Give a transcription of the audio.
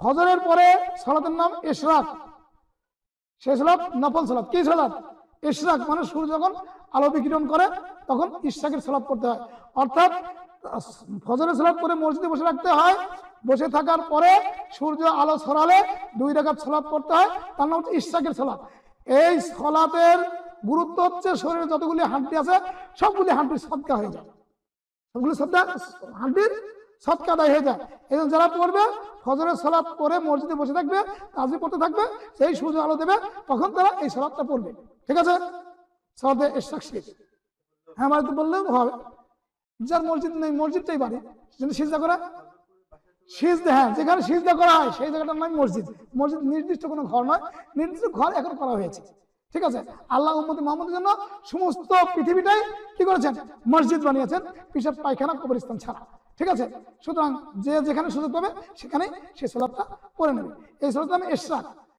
ফজরের পরে সালাতের নাম ইশরাক সে সালাত নফল সালাত। কি সালাত? ইশরাক মানে সূর্য যখন আলো বিকিরণ করে, তখন ইশরাকের সালাত পড়তে হয়। অর্থাৎ, ফজরের সালাত পরে মসজিদে বসে রাখতে হয়। বসে থাকার পরে সূর্য আলো ছড়ালে দুই রাকাত সালাত পড়তে হয়। তার নাম হচ্ছে ইশরাকের সালাত। এই সালাতের গুরুত্ব হচ্ছে শরীরে যতগুলি হাড্ডি আছে, সবগুলি হাড্ডি সৎকা হয়ে যায়। সবগুলি সৎকা হাড্ডির সৎকা আদায় হয়ে যায়। এই যারা পড়বে, ফজরের সালাত পরে মসজিদে বসে থাকবে তাজি পড়তে থাকবে, সেই সূর্য আলো দেবে, তখন তারা এই সালাদটা পড়বে। ঠিক আছে? সালাতে ইশরাক হ্যাঁ বাড়িতে বললেও হবে। যার মসজিদ নেই, মসজিদটাই বাড়ি। যদি সিজদা করে। সিজদা হ্যাঁ যেখানে সিজদা করা হয়, সেই জায়গাটার নাম মসজিদ। মসজিদ নির্দিষ্ট কোনো ঘর নয়, নির্দিষ্ট ঘর এখন করা হয়েছে। ঠিক আছে? আল্লাহ উম্মতি মোহাম্মদের জন্য সমস্ত পৃথিবীটাই কি করেছেন? মসজিদ বানিয়েছেন। পিসাব পায়খানা, কবরস্থান ছাড়া। ঠিক আছে? সুতরাং যে যেখানে সুযোগ পাবে সেখানে সে সলাপটা পড়ে নেবে। এই সলাপটা আমি এশরাক।